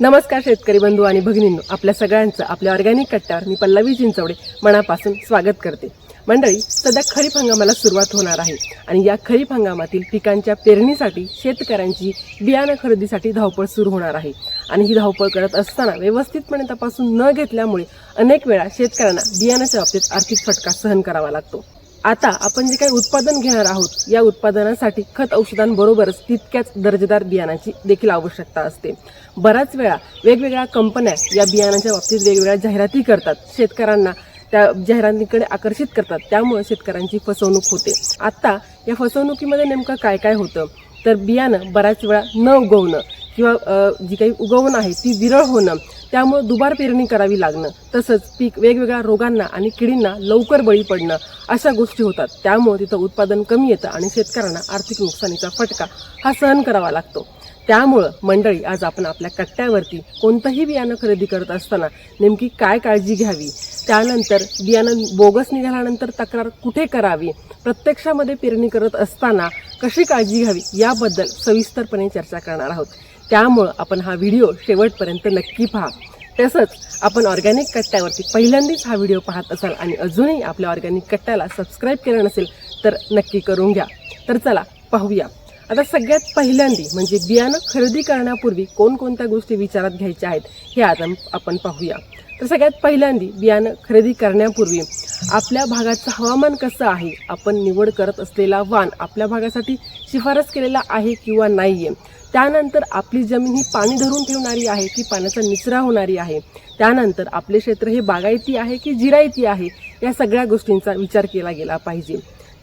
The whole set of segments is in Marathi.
नमस्कार शेतकरी बंधू आणि भगिनींनो आपल्या सगळ्यांचं आपल्या ऑर्गॅनिक कट्ट्यावर मी पल्लवी चिंचवडे मनापासून स्वागत करते. मंडळी सध्या खरीप हंगामाला सुरुवात होणार आहे आणि या खरीप हंगामातील पिकांच्या पेरणीसाठी शेतकऱ्यांची बियाणं खरेदीसाठी धावपळ सुरू होणार आहे. आणि ही धावपळ करत असताना व्यवस्थितपणे तपासून न घेतल्यामुळे अनेक वेळा शेतकऱ्यांना बियाण्याच्या बाबतीत आर्थिक फटका सहन करावा लागतो. आता आपण जे काही उत्पादन घेणार आहोत या उत्पादनासाठी खत औषधांबरोबरच तितक्याच दर्जेदार बियाणाची देखील आवश्यकता असते. बऱ्याच वेळा वेगवेगळ्या कंपन्या या बियाणाच्या बाबतीत वेगवेगळ्या जाहिराती करतात. शेतकऱ्यांना त्या जाहिरातीकडे आकर्षित करतात. त्यामुळे शेतकऱ्यांची फसवणूक होते. आता या फसवणुकीमध्ये नेमकं काय काय होतं? तर बियाणं बऱ्याच वेळा न उगवणं किंवा जी काही उगवण आहे ती विरळ होणं त्यामुळे दुबार पेरणी करावी लागणं तसंच पीक वेगवेगळ्या रोगांना आणि किडींना लवकर बळी पडणं अशा गोष्टी होतात. त्यामुळे तिथं उत्पादन कमी येतं आणि शेतकऱ्यांना आर्थिक नुकसानीचा फटका हा सहन करावा लागतो. त्यामुळं मंडळी आज आपण आपल्या कट्ट्यावरती कोणतंही बियाणं खरेदी करत असताना नेमकी काय काळजी घ्यावी? त्यानंतर बियाणं बोगस निघाल्यानंतर तक्रार कुठे करावी? प्रत्यक्षामध्ये पेरणी करत असताना कशी काळजी घ्यावी? याबद्दल सविस्तरपणे चर्चा करणार आहोत. त्यामुळं आपण हा व्हिडिओ शेवटपर्यंत नक्की पहा. तसंच आपण ऑर्गॅनिक कट्ट्यावरती पहिल्यांदाच हा व्हिडिओ पाहत असाल आणि अजूनही आपल्या ऑर्गॅनिक कट्ट्याला सबस्क्राईब केलं नसेल तर नक्की करून घ्या. तर चला पाहूया. आता सगळ्यात पहिल्यांदी म्हणजे बियाणं खरेदी करण्यापूर्वी कोणकोणत्या गोष्टी विचारात घ्यायच्या आहेत हे आज आपण पाहूया. तर सगळ्यात पहिल्यांदी बियाणं खरेदी करण्यापूर्वी आपल्या भागाचं हवामान कसं आहे? आपण निवड करत असलेला वाण आपल्या भागासाठी शिफारस केलेला आहे किंवा नाही आहे त्यानंतर आपली जमीन ही पाणी धरून ठेवणारी आहे की पाण्याचा निचरा होणारी आहे? त्यानंतर आपले क्षेत्र हे बागायती आहे की जिरायती आहे? या सगळ्या गोष्टींचा विचार केला गेला पाहिजे.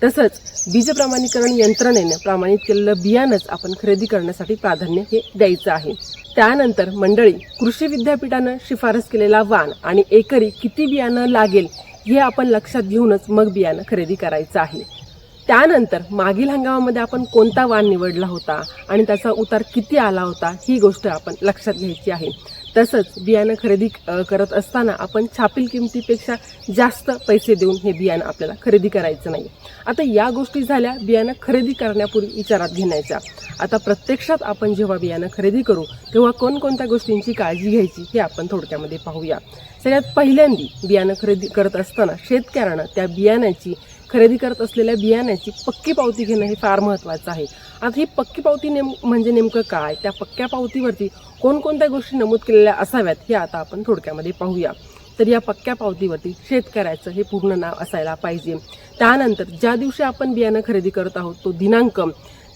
तसंच बीज प्रमाणीकरण यंत्रणेने प्रमाणित केलेलं बियाणंच आपण खरेदी करण्यासाठी प्राधान्य हे द्यायचं आहे. त्यानंतर मंडळी कृषी विद्यापीठानं शिफारस केलेला वाण आणि एकरी किती बियाणं लागेल हे आपण लक्षात घेऊनच मग बियाणं खरेदी करायचं आहे. त्यानंतर मागील हंगामामध्ये आपण कोणता वाण निवडला होता आणि त्याचा उतार किती आला होता ही गोष्ट आपण लक्षात घ्यायची आहे. तसंच बियाणं खरेदी करत असताना आपण छापील किमतीपेक्षा जास्त पैसे देऊन हे बियाणं आपल्याला खरेदी करायचं नाही आता या गोष्टी झाल्या बियाणं खरेदी करण्यापूर्वी विचारात घेण्याच्या. आता प्रत्यक्षात आपण जेव्हा बियाणं खरेदी करू तेव्हा कोणकोणत्या गोष्टींची काळजी घ्यायची हे आपण थोडक्यामध्ये पाहूया. सगळ्यात पहिल्यांदी बियाणं खरेदी करत असताना शेतकऱ्यानं त्या बियाण्याची खरेदी करत असलेल्या बियाण्याची पक्की पावती घेणं हे फार महत्त्वाचं आहे. आता ही पक्की पावती नेम म्हणजे नेमकं काय? त्या पक्क्या पावतीवरती कोणकोणत्या गोष्टी नमूद केलेल्या असाव्यात हे आता आपण थोडक्यामध्ये पाहूया. तर या पक्क्या पावतीवरती शेतकऱ्याचं हे पूर्ण नाव असायला पाहिजे. त्यानंतर ज्या दिवशी आपण बियाणं खरेदी करत आहोत तो दिनांक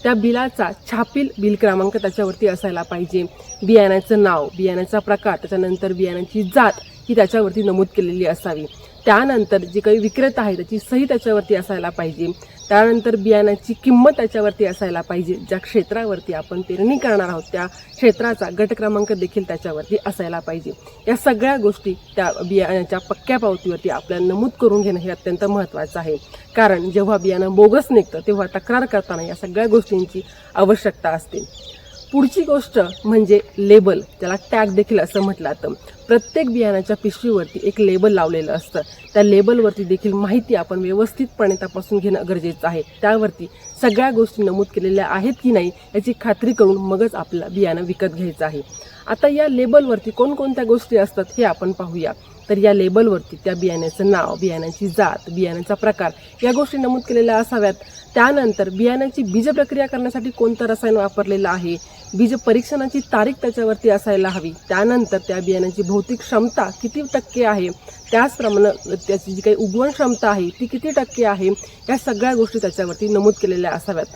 त्या बिलाचा छापील बिल क्रमांक त्याच्यावरती असायला पाहिजे. बियाण्याचं नाव बियाण्याचा प्रकार त्याच्यानंतर बियाण्याची जात ही त्याच्यावरती नमूद केलेली असावी. त्यानंतर जी काही विक्रेता आहे त्याची सही त्याच्यावरती असायला पाहिजे. त्यानंतर बियाण्याची किंमत त्याच्यावरती असायला पाहिजे. ज्या क्षेत्रावरती आपण पेरणी करणार आहोत त्या क्षेत्राचा गट क्रमांक देखील त्याच्यावरती असायला पाहिजे. या सगळ्या गोष्टी त्या बियाण्याच्या पक्क्या पावतीवरती आपल्याला नमूद करून घेणं हे अत्यंत महत्त्वाचं आहे. कारण जेव्हा बियाणं बोगस निघतं तेव्हा तक्रार करताना या सगळ्या गोष्टींची आवश्यकता असते. पुढची गोष्ट म्हणजे लेबल. त्याला टॅग देखील असं म्हटलं जातं. प्रत्येक बियाण्याच्या पिशवीवरती एक लेबल लावलेलं असतं. त्या लेबलवरती देखील माहिती आपण व्यवस्थितपणे तपासून घेणं गरजेचं आहे. त्यावरती सगळ्या गोष्टी नमूद केलेल्या आहेत की नाही याची खात्री करून मगच आपला बियाणं विकत घ्यायचं आहे. आता या लेबलवरती कोणकोणत्या गोष्टी असतात हे आपण पाहूया. तर या लेबलवरती त्या बियाण्याचं नाव बियाण्याची जात बियाण्याचा प्रकार या गोष्टी नमूद केलेल्या असाव्यात. त्यानंतर बियाण्याची बीज प्रक्रिया करण्यासाठी कोणतं रसायन वापरलेलं आहे? बीज परीक्षणाची तारीख त्याच्यावरती असायला हवी. त्यानंतर त्या बियाण्याची भौतिक क्षमता किती टक्के आहे? त्याचप्रमाणे त्याची जी काही उगवण क्षमता आहे ती किती टक्के आहे? या सगळ्या गोष्टी त्याच्यावरती नमूद केलेल्या असाव्यात.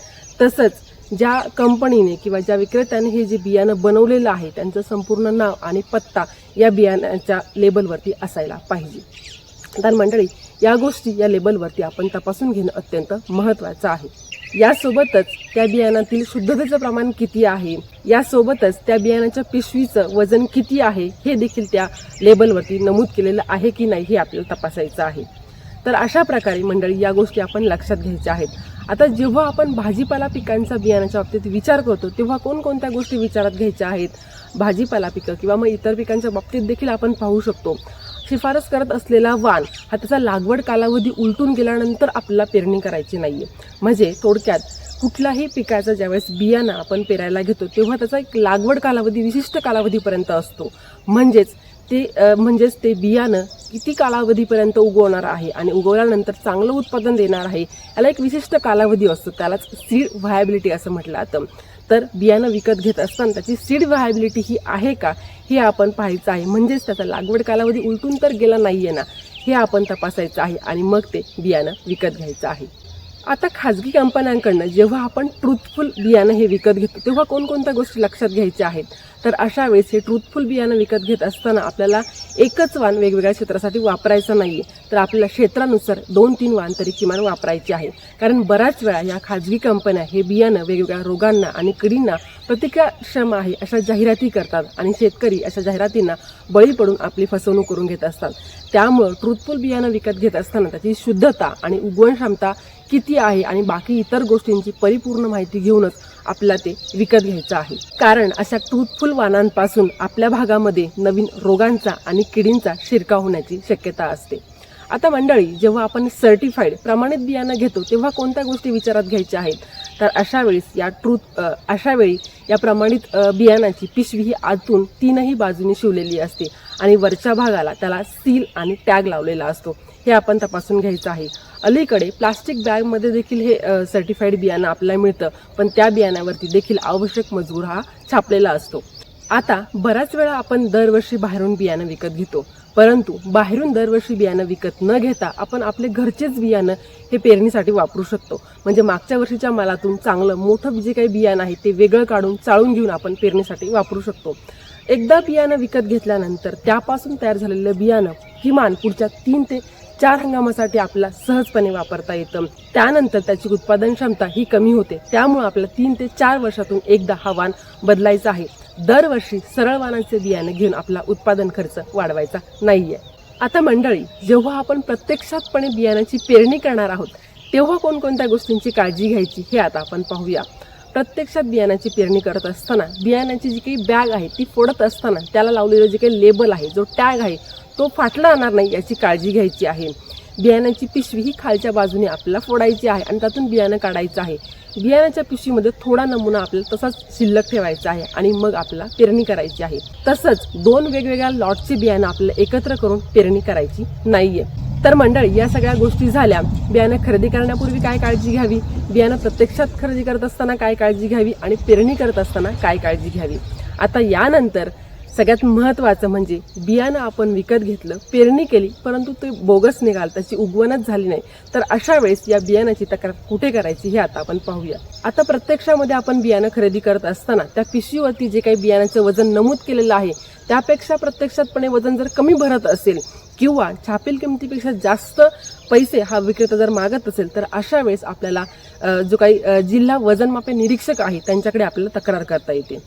तसंच ज्या कंपनीने किंवा ज्या विक्रेत्याने हे जे बियाणं बनवलेलं आहे त्यांचं संपूर्ण नाव आणि पत्ता या बियाण्याच्या लेबलवरती असायला पाहिजे. तर मंडळी या गोष्टी या लेबलवरती आपण तपासून घेणं अत्यंत महत्त्वाचं आहे. यासोबतच त्या बियाणातील शुद्धतेचं प्रमाण किती आहे? यासोबतच त्या बियाणाच्या पिशवीचं वजन किती आहे? हे देखील त्या लेबलवरती नमूद केलेलं आहे की नाही हे आपल्याला तपासायचं आहे. तर अशा प्रकारे मंडळी या गोष्टी आपण लक्षात घ्यायच्या आहेत. आता जेव्हा आपण भाजीपाला पिकांचा बियाणाच्या बाबतीत विचार करतो तेव्हा कोणकोणत्या गोष्टी विचारात घ्यायच्या आहेत? भाजीपाला पिकं किंवा मग इतर पिकांच्या बाबतीत देखील आपण पाहू शकतो. शिफारस करत असलेला वाण हा त्याचा लागवड कालावधी उलटून गेल्यानंतर आपल्याला पेरणी करायची नाही आहे म्हणजे थोडक्यात कुठलाही पिकाचा ज्यावेळेस बियाणं आपण पेरायला घेतो तेव्हा त्याचा एक लागवड कालावधी विशिष्ट कालावधीपर्यंत असतो. म्हणजेच ते म्हणजेच ते बियाणं किती कालावधीपर्यंत उगवणार आहे आणि उगवल्यानंतर चांगलं उत्पादन देणार आहे याला एक विशिष्ट कालावधी असतो. त्यालाच सीड व्हायबिलिटी असं म्हटलं जातं. तर बियाणं विकत घेत असताना त्याची सीड व्हायबिलिटी ही आहे का हे आपण पाहायचं आहे. म्हणजेच त्याचा लागवड कालावधी उलटून तर गेला नाहीये ना हे आपण तपासायचं आहे आणि मग ते बियाणं विकत घ्यायचं आहे. आता खाजगी कंपन्यांकडनं जेव्हा आपण ट्रूथफुल बियाणं हे विकत घेतो तेव्हा कोणकोणत्या गोष्टी लक्षात घ्यायच्या आहेत? तर अशा वेळेस हे ट्रूथफुल बियाणं विकत घेत असताना आपल्याला एकच वाण वेगवेगळ्या क्षेत्रासाठी वापरायचं नाही तर आपल्याला क्षेत्रानुसार दोन तीन वाण तरी किमान वापरायची आहे. कारण बऱ्याच वेळा या खाजगी कंपन्या हे बियाणं वेगवेगळ्या रोगांना आणि किडींना प्रतिकारक्षम आहे अशा जाहिराती करतात आणि शेतकरी अशा जाहिरातींना बळी पडून आपली फसवणूक करून घेत असतात. त्यामुळं ट्रूथफुल बियाणं विकत घेत असताना त्याची शुद्धता आणि उगवण क्षमता किती आहे आणि बाकी इतर गोष्टींची परिपूर्ण माहिती घेऊनच आपल्याला ते विकत घ्यायचं आहे. कारण अशा ट्रूथफुल वाणांपासून आपल्या भागामध्ये नवीन रोगांचा आणि किडींचा शिरकाव होण्याची शक्यता असते. आता मंडळी जेव्हा आपण सर्टिफाईड प्रमाणित बियाणं घेतो तेव्हा कोणत्या गोष्टी विचारात घ्यायच्या आहेत? तर अशा वेळेस या ट्रूथ अशावेळी अशा वेळी या प्रमाणित बियाणाची पिशवी ही आतून तीनही बाजूने शिवलेली असते आणि वरच्या भागाला त्याला सील आणि टॅग लावलेला असतो. हे आपण तपासून घ्यायचं आहे. अलीकडे प्लास्टिक बॅगमध्ये देखील हे सर्टिफाईड बियाणं आपल्याला मिळतं पण त्या बियाण्यावरती देखील आवश्यक मजूर हा छापलेला असतो. आता बऱ्याच वेळा आपण दरवर्षी बाहेरून बियाणं विकत घेतो. परंतु बाहेरून दरवर्षी बियाणं विकत न घेता आपण आपले घरचेच बियाणं हे पेरणीसाठी वापरू शकतो. म्हणजे मागच्या वर्षीच्या मालातून चांगलं मोठं जे काही बियाणं आहे ते वेगळं काढून चाळून घेऊन आपण पेरणीसाठी वापरू शकतो. एकदा बियाणं विकत घेतल्यानंतर त्यापासून तयार झालेलं बियाणं किमान पुढच्या तीन ते चार हंगामासाठी आपल्याला सहजपणे वापरता येतं. त्यानंतर त्याची उत्पादन क्षमता ही कमी होते. त्यामुळे आपल्याला तीन ते चार वर्षातून एकदा हवामान बदलायचं आहे. दरवर्षी सरळ वाणांचे बियाणे घेऊन आपला उत्पादन खर्च वाढवायचा नाही आहे आता मंडळी जेव्हा आपण प्रत्यक्षातपणे बियाण्याची पेरणी करणार आहोत तेव्हा कोणकोणत्या गोष्टींची काळजी घ्यायची हे आता आपण पाहूया. प्रत्यक्षात बियाण्याची पेरणी करत असताना बियाण्याची जी काही बॅग आहे ती फोडत असताना त्याला लावलेलं जे काही लेबल आहे जो टॅग आहे तो फाटला जाणार नाही याची काळजी घ्यायची आहे. बियाण्याची पिशवी ही खालच्या बाजूने आपल्याला फोडायची आहे आणि त्यातून बियाणं काढायचं आहे. बियाण्याच्या पिशवीमध्ये थोडा नमुना आपल्याला तसाच शिल्लक ठेवायचा आहे आणि मग आपल्याला पेरणी करायची आहे. तसंच दोन वेगवेगळ्या लॉटची बियाणं आपल्याला एकत्र करून पेरणी करायची नाहीये. तर मंडळ या सगळ्या गोष्टी झाल्या. बियाणं खरेदी करण्यापूर्वी काय काळजी घ्यावी? बियाणं प्रत्यक्षात खरेदी करत असताना काय काळजी घ्यावी? आणि पेरणी करत असताना काय काळजी घ्यावी? आता यानंतर सगळ्यात महत्त्वाचं म्हणजे बियाणं आपण विकत घेतलं पेरणी केली परंतु ते बोगस निघाल त्याची उगवणच झाली नाही. तर अशा वेळेस या बियाण्याची तक्रार कुठे करायची हे आता आपण पाहूया. आता प्रत्यक्षामध्ये आपण बियाणं खरेदी करत असताना त्या पिशवीवरती जे काही बियाण्याचं वजन नमूद केलेलं आहे त्यापेक्षा प्रत्यक्षातपणे वजन जर कमी भरत असेल किंवा छापील किमतीपेक्षा जास्त पैसे हा विक्रेता जर मागत असेल तर अशा वेळेस आपल्याला जो काही जिल्हा वजनमापे निरीक्षक आहे त्यांच्याकडे आपल्याला तक्रार करता येते.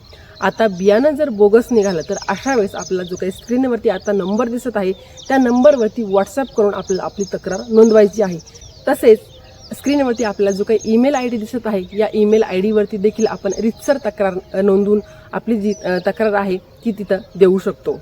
आता बियाणं जर बोगस निघालं तर अशा वेळेस आपल्याला जो काही स्क्रीनवरती आता नंबर दिसत आहे त्या नंबरवरती व्हॉट्सअप करून आपल्याला आपली तक्रार नोंदवायची आहे. तसेच स्क्रीनवरती आपल्याला जो काही ईमेल आय डी दिसत आहे या ईमेल आय डीवरती देखील आपण रितसर तक्रार नोंदवून आपली जी तक्रार आहे ती तिथं देऊ शकतो.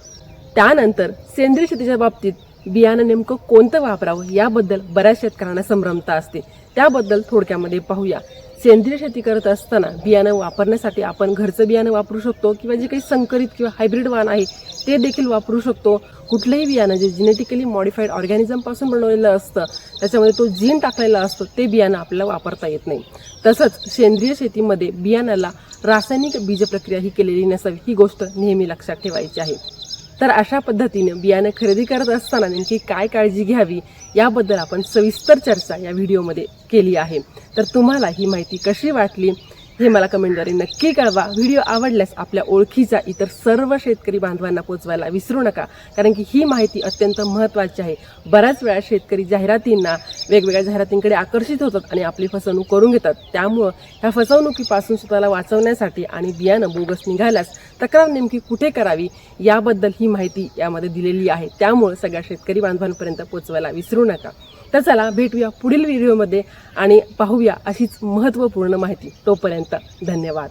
त्यानंतर सेंद्रिय शेतीच्या बाबतीत बियाणं नेमकं कोणतं वापरावं याबद्दल बऱ्याच शेतकऱ्यांना संभ्रमता असते. त्याबद्दल थोडक्यामध्ये पाहूया. सेंद्रिय शेती करत असताना बियाणं वापरण्यासाठी आपण घरचं बियाणं वापरू शकतो किंवा जे काही संकरित किंवा हायब्रिड वाण आहे ते देखील वापरू शकतो. कुठलंही बियाणं जे जेनेटिकली मॉडिफाईड ऑर्गॅनिझमपासून बनवलेलं असतं त्याच्यामध्ये तो जीन टाकलेला असतो ते बियाणं आपल्याला वापरता येत नाही. तसंच सेंद्रिय शेतीमध्ये बियाणाला रासायनिक बीजप्रक्रिया ही केलेली नसावी ही गोष्ट नेहमी लक्षात ठेवायची आहे. तर अशा पद्धतीनं बियाणं खरेदी करत असताना नेमकी काय काळजी घ्यावी याबद्दल आपण सविस्तर चर्चा या व्हिडिओमध्ये केली आहे. तर तुम्हाला ही माहिती कशी वाटली? हे मला कमेंटद्वारे नक्की कळवा. व्हिडिओ आवडल्यास आपल्या ओळखीचा इतर सर्व शेतकरी बांधवांना पोचवायला विसरू नका. कारण की ही माहिती अत्यंत महत्त्वाची आहे. बऱ्याच वेळा शेतकरी जाहिरातींना वेगवेगळ्या जाहिरातींकडे आकर्षित होतात आणि आपली फसवणूक करून घेतात. त्यामुळं ह्या फसवणुकीपासून स्वतःला वाचवण्यासाठी आणि बियाणं बोगस निघाल्यास तक्रार नेमकी कुठे करावी याबद्दल ही माहिती यामध्ये दिलेली आहे. त्यामुळं सगळ्या शेतकरी बांधवांपर्यंत पोचवायला विसरू नका. तर चला भेटूया पुढील व्हिडिओमध्ये आणि पाहूया अशीच महत्त्वपूर्ण माहिती तोपर्यंत धन्यवाद.